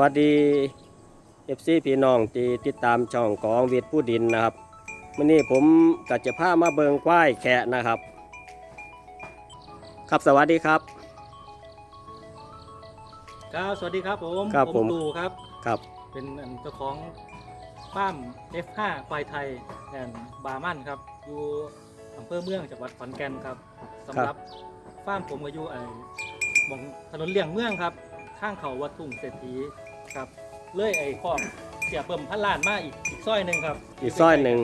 วัสดีเอฟซีพี่น้องที่ติดตามช่องของเวียดผู้ดินนะครับวันนี้ผมก็จะพามาเบิงควายแขะนะครับ ครับสวัสดีครับ ครับ สวัสดีครับผมครับผม ตู่ครับ ครับ เป็นอันเจ้าของฟาร์ม F5 ควายไทยแอนบาร์มันครับ อยู่อำเภอเมืองจังหวัดขอนแก่นครับสำหรับฟาร์มผมก็อยู่ไอ้หมองถนนเลี่ยงเมืองครับ ข้างเขาวัดทุ่งเศรษฐี ครับเลื่อยไอ้คอกเสียเบิ่มพันล้านมาอีกอีกซอยหนึ่งครับอีกซอยหนึ่ง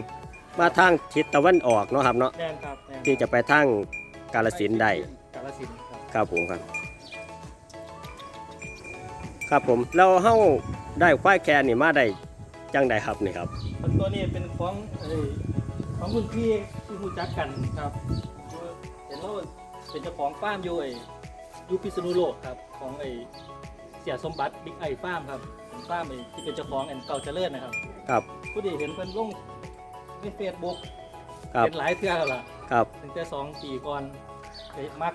มาทางทิศตะวันออกเนาะครับเนาะแน่นครับแน่นที่จะไปทางกาลสินธุ์ได้ กาลสินธุ์ครับครับผมครับ ครับผมแล้วเฮาได้ควายแคะนี่มาได้จังใดครับนี่ครับ ส่วนตัวนี้เป็นของเอ้ยของคุณพี่ที่รู้จักกันครับเห็นว่าเป็นเจ้าของฟาร์มอยู่ไอ้อยูพิษณุโลกครับของไอ้เสียสมบัติบิ๊กไอฟาร์มครับเป็นฟาร์มไอ้ที่เป็นเจ้าของแอนเก่าเจริญนะครับครับผู้ดีเห็นเพิ่นลงในเฟซบุ๊กครับเป็นหลายเทื่อแล้วล่ะครับตั้งแต่สองปีก่อนไปมัก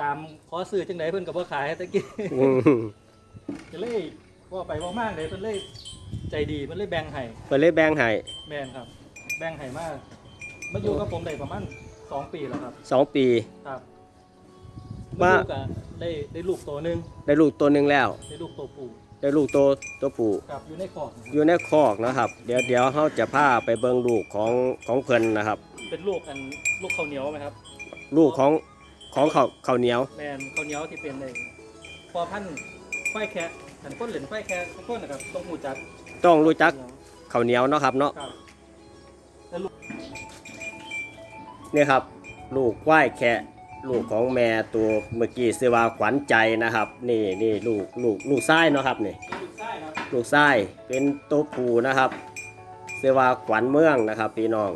ตามขอซื้อจังไดเพิ่นก็บ่ขายตะกี้อืมก็เลยว่าไปว่ามากเลยเพิ่นเลยใจดีเพิ่นเลยแบ่งให้เพิ่นเลยแบ่งให้แม่นครับ แบ่งให้มากมาอยู่กับผมได้ประมาณสองปีแล้วครับสองปีครับ ว่ามาอยู่กับได้ได้ลูกตัวหนึงได้ลูกตัวหนึ่งแล้ว ได้ลูกตัวผู้ได้ลูกตัวตัวผู้ ครับอยู่ในคอกนะครับอยู่ในคอกนะครับ เดี๋ยวเดี๋ยวเขาจะพาไปเบิ่งลูกของของเพิ่นนะครับ เป็นลูกอันลูกข้าวเหนียวไหมครับ ลูกของของข้าวข้าวเหนียว แมนข้าวเหนียวที่เป็นในพอพันธุ์ควายแคะหันก้นเหรียญควายแคะทุกคนนะครับต้องหูจักต้องรู้จักข้าวเหนียวเนาะครับเนาะครับนี่ครับ ลูกควายแคะ ลูกของแม่ตัวเมื่อกี้ซื้อว่าขวัญใจนะครับ นี่นี่ลูกลูกลูกไส้เนาะครับนี่ลูกไส้ครับลูกไส้เป็นตัวผู้นะครับซื้อว่าขวัญเมืองนะครับพี่น้อง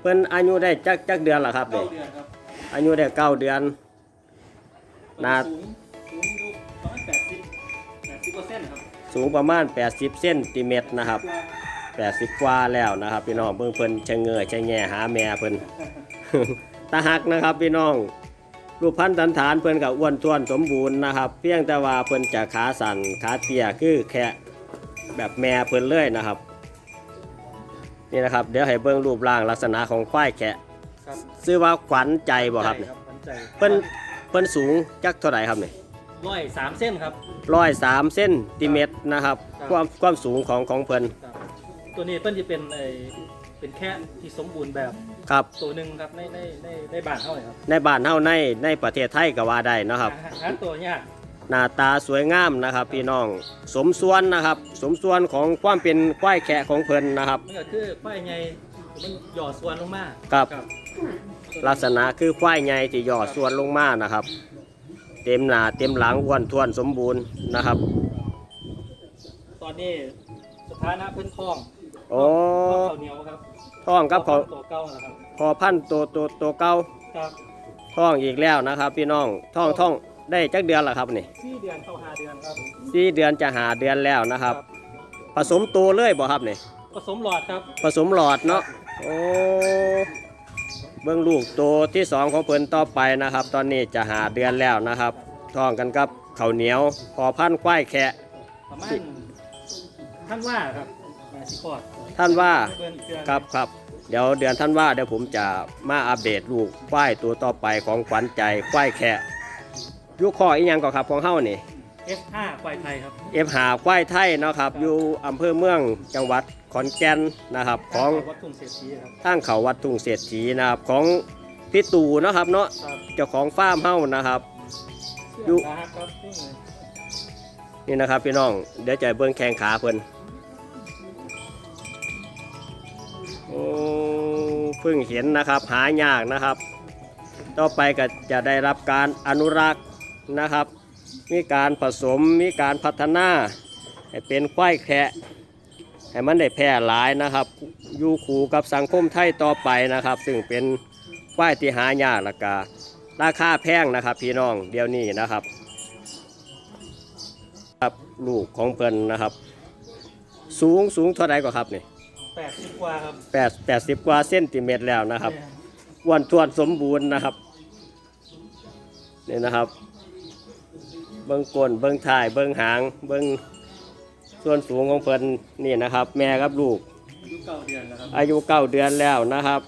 เพิ่นอายุได้จักจักเดือนละครับเก้านี่เดือนครับอายุได้เก้าเดือนน่าสูงสูงอยู่ประมาณแปดสิบแปดสิบเปอร์เซ็นต์ครับสูงประมาณ 80เซนติเมตรนะครับ 80 กว่าแล้วนะครับ พี่น้องเพิ่งเพิ่นชะเงยชะแง่หาแม่เพิ่น ตาหักนะครับพี่น้องรูปพันธันฐานเพิ่นกับอ้วนท้วนสมบูรณ์นะครับ เพียงแต่ว่าเพิ่นจะขาสั่นขาเตี้ยคือแค่แบบแม่เพิ่นเลยนะครับ นี่นะครับ เดี๋ยวให้เบิ่งรูปร่างลักษณะของควายแคะครับชื่อว่าขวัญใจบ่ครับใจนี่ขวัญใจเพิ่นเพิ่นสูงจักเท่าไหร่ครับนี่ร้อยสามเส้นครับร้อยสามเซนติเมตรนะครับครับ ความความสูงของของเพิ่นครับตัวนี้เพิ่นจะเป็นไอเป็นแค่ที่สมบูรณ์แบบ ครับตัวหนึ่งครับในในในในบ้านเท่าไหร่ครับในบ้านเฮาในในประเทศไทยก็ว่าได้เนาะครับ หาหาตัวยากหน้าตาสวยงามนะครับ พี่น้องสมส่วนนะครับ สมส่วนของความเป็นควายแขะของเพิ่นนะครับ มันก็คือป้ายไงมันหย่อส่วนลงมาครับครับลักษณะคือควายใหญ่ที่ย่อส่วนลงมานะครับ เต็มหน้าเต็มหลังอ้วนท้วนสมบูรณ์นะครับตอนนี้สถานะเพิ่นคล้องโอ้คล้องข้าวเหนียวครับ ท้องกับเขาตัวเก่านะครับพอพันธุ์ตัวตัวตัวเก่าครับท้องอีกแล้วนะครับ พี่น้องท้องท้องได้จักเดือนละครับนี่สี่เดือนเข้าหาเดือนครับสี่เดือนจะหาเดือนแล้วนะครับ ผสมตัวเลยบ่ครับนี่ผสมหลอดครับผสมหลอดเนาะโอ้เบื้องลูกตัวที่สองของเพิ่นต่อไปนะครับ ตอนนี้จะหาเดือนแล้วนะครับท้องกันกับข้าวเหนียว พอพันธุ์ควายแคะประมาณท่านว่าครับมาสิคอด ท่านว่าเบิ่งอีกเดือนครับครับเดี๋ยวเดือนท่านว่าเดี๋ยวผมจะมาอัปเดตลูกควายตัวต่อไปของขวัญใจควายแคะอยุคข้ออีหยังก็ครับของเฮานี่ F5 ควายไทยครับเอฟหาควายไทยเนาะครับอยู่อำเภอเมืองจังหวัดขอนแก่นนะครับของวัดทุ่งเศรษฐีครับทางเขาวัดทุ่งเศรษฐีนะครับของพี่ตู่เนาะครับเนาะครับเจ้าของฟาร์มเฮ้านะครับอยู่เชื่อมนะครับซึ่งนี่นะครับพี่น้องเดี๋ยวจะเบิ้งแข้งขาเพิ่น เพิ่งเห็นนะครับหายากนะครับ ต่อไปก็จะได้รับการอนุรักษ์นะครับ มีการผสมมีการพัฒนาให้เป็นควายแคะให้มันได้แพร่หลายนะครับอยู่คู่กับสังคมไทยต่อไปนะครับ ซึ่งเป็นควายที่หายากละการาคาแพงนะครับ พี่น้องเดี๋ยวนี้นะครับครับลูกของเพิ่นนะครับ สูงสูงเท่าไรก็ครับนี่ แปดสิบกว่าครับแปดแปดสิบกว่าเซนติเมตรแล้วนะครับเนี่ยอ้วนทวนสมบูรณ์นะครับนี่นะครับ เบิ้งก้นเบิ้งท้าย เบิ้งหาง เบิ้งส่วนสูงของเพิ่นนี่นะครับ แม่กับลูก อายุเก้าเดือนแล้วครับอายุเก้าเดือนแล้วนะครับ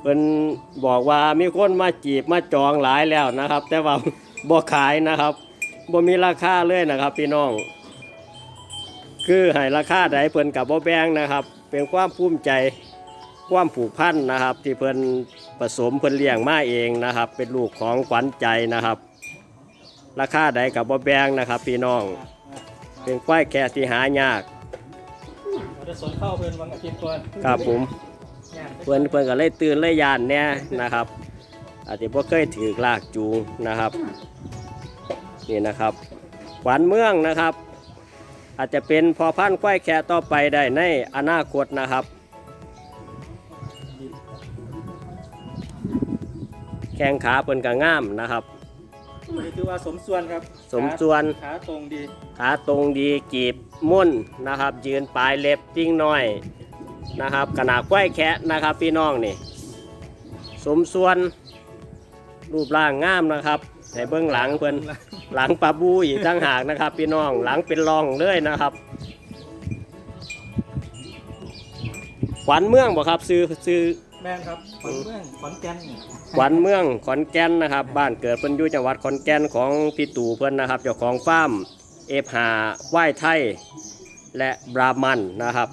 เพิ่นบอกว่ามีคนมาจีบมาจองหลายแล้วนะครับ แต่ว่าบ่ขายนะครับบ่มีราคาเลยนะครับ พี่น้อง คือให้ราคาใดเพิ่นกับบ่แบ่งนะครับ เป็นความภูมิใจความผูกพันนะครับ ที่เพิ่นผสมเพิ่นเลี้ยงมาเองนะครับ เป็นลูกของขวัญใจนะครับ ราคาใดกับบ่แบ่งนะครับ พี่น้อง เป็นควายแค่ที่หายากเราจะสนเข้าเพิ่นวันอาทิตย์ก่อนครับผมย่างเพื่อนเพื่อนก็เลยตื่นเลยยานเนี่ยนะครับ อาจจะพวกเคยถือลากจูงนะครับ นี่นะครับขวัญเมืองนะครับ อาจจะเป็นพอพันธุ์ควายแค่ต่อไปได้ในอนาคตนะครับ แข้งขาเพิ่นก็งามนะครับ นี่คือว่าสมส่วนครับสมส่วน ขาตรงดี ขาตรงดีกีบมุ่นนะครับ ยืนปลายเล็บติ้งน้อยนะครับขนาดควายแคะนะครับพี่น้องนี่ สมส่วนรูปร่างงามนะครับ ในเบื้องหลังเพิ่นหลังปลาบูอีกตั้งหากนะครับ พี่น้องหลังเป็นรองเลยนะครับขวัญเมืองบ่ครับซื้อซื้อแม่นครับขอนเมืองขอนแก่นนี่ขวัญเมืองขอนแก่นนะครับ บ้านเกิดเพิ่นอยู่จังหวัดขอนแก่นของพี่ตู่เพิ่นนะครับเจ้าของฟาร์มเอฟหาไหว้ไทยและบรามันนะครับ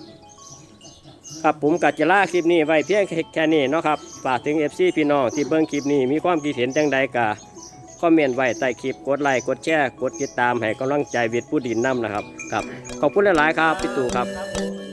ครับผมกัจจล่าคลิปนี้ไว้เพียงแค่นี้เนาะครับฝากถึง FC พี่น้องที่เบิ่งคลิปนี้มีความคิดเห็นจังใดกะ คอมเมนต์ไว้ใต้คลิปกดไลค์กดแชร์กดติดตามให้กำลังใจวิทย์ผู้ดินนำนะครับครับขอบคุณหลายๆครับพี่ตู่ครับครับ